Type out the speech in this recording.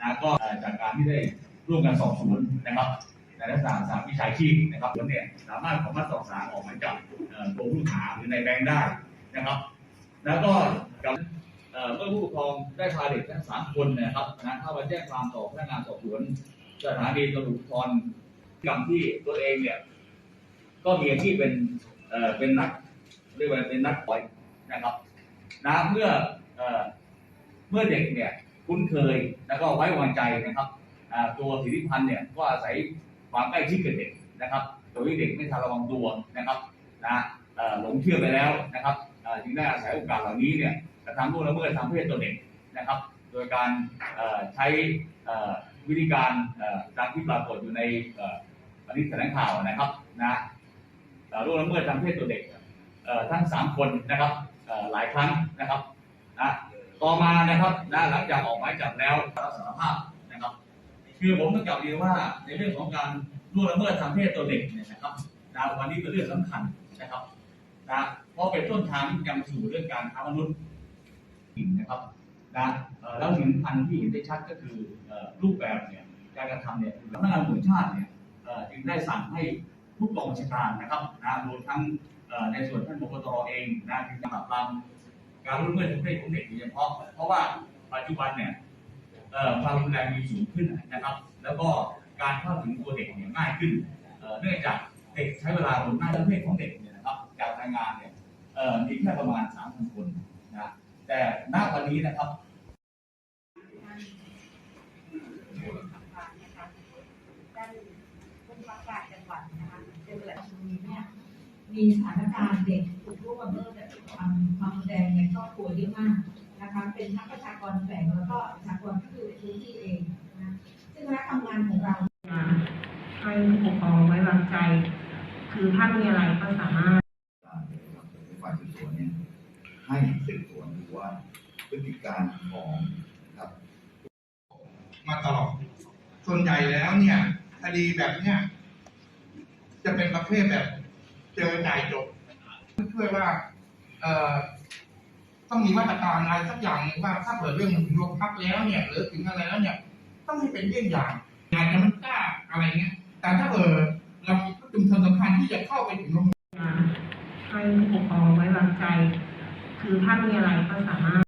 นะก็จากการที่ได้ร่วมกันสอบสวนนะครับในลักษณะสามวิชาชีพนะครับแล้วเนี่ยสามารถขอมาสอบสารออกหมายจับเอ่อตัวผู้ต้องหาหรือในแบงค์ได้นะครับ แล้วก็กับเมื่อผู้ปกครองได้พาเด็กทั้งสามคนนะครับนะเข้ามาแจ้งความต่อพนักงานสอบสวนสถานีตำรวจภูธรกรรมที่ตัวเองเนี่ยก็มีอาชีพเป็นเป็นนักเรียกว่าเป็นนักปล่อยนะครับนะเมื่อเมื่อเด็กเนี่ย คุ้นเคยแล้วก็ไว้วางใจนะครับตัวสิทธิพันธ์เนี่ยก็อาศัยความใกล้ชิดกับเด็กนะครับโดยที่เด็กไม่ทันระวังตัวนะครับนะหลงเชื่อไปแล้วนะครับจึงได้อาศัยโอกาสเหล่านี้เนี่ยกระทำล่วงละเมิดทางเพศตัวเด็กนะครับ โดยการใช้วิธีการตามที่ปรากฏอยู่ในอันทึกแถลงข่าวนะครับนะเอ่ล่วงละเมิดทางเพศตัวเด็กทั้งสามคนนะครับหลายครั้งนะครับนะ ต่อมานะครับนะหลังจากออกหมายจับแล้วรับสารภาพนะครับ คือผมต้องกลับเรียนว่าในเรื่องของการล่วงละเมิดทางเพศตัวเด็กเนี่ยนะครับนะวันนี้เป็นเรื่องสำคัญนะครับนะเพราะเป็นต้นทางที่นำสู่เรื่องการค้ามนุษย์นะครับนะแล้วสิ่งสำคัญที่เห็นได้ชัดก็คือรูปแบบเนี่ยการกระทำเนี่ยสำนักงานตำรวจแห่งชาติเนี่ยจึงได้สั่งให้ทุกกองบัญชาการนะครับนะรวมทั้งในส่วนท่านบกตรเองนะที่จะปราบปราม การรุ่มเมื่อทางเพศของเด็กโดยเฉพาะ เพราะว่าปัจจุบันเนี่ยความรุนแรงมีสูงขึ้นนะครับ แล้วก็การเข้าถึงตัวเด็กเนี่ยง่ายขึ้นเนื่องจากเด็กใช้เวลาบนหน้าทางเพศของเด็กเนี่ยนะครับ จากรายงานเนี่ยมีแค่ประมาณ 3,000 คนนะแต่ณวันนี้นะครับด้านผู้ว่าการจังหวัดนะคะเป็นแบบมีเนี่ยมีสถานการณ์เด็กถูกล่วงละเมิดแบบความความรุนแรงใน ครอบครัวเยอะมากนะคะเป็นทั้งประชากรแฝงแล้วก็ประชากรที่อยู่ในพื้นที่เองนะซึ่งคณะทำงานของเราให้ผู้ปกครองไว้วางใจ คือถ้ามีอะไรก็สามารถในฝ่ายสืบสวนเนี่ยให้สืบสวนดูว่าพฤติการของครับ มาตลอดส่วนใหญ่แล้วเนี่ยคดีแบบเนี้ยจะเป็นประเภทแบบเจอจ่ายจบช่วยว่า เอ่อ ต้องมีมาตรการอะไรสักอย่างหนึ่งว่าถ้าเกิดเรื่องมันถึงโรงพักแล้วเนี่ยหรือถึงอะไรแล้วเนี่ย ต้องให้เป็นเรื่องอย่างงานจะมันกล้าอะไรเงี้ย แต่ถ้าเกิดเรามีจุดสำคัญที่จะเข้าไปถึงโรงให้ผู้ปกครองไว้วางใจ คือถ้ามีอะไรก็สามารถ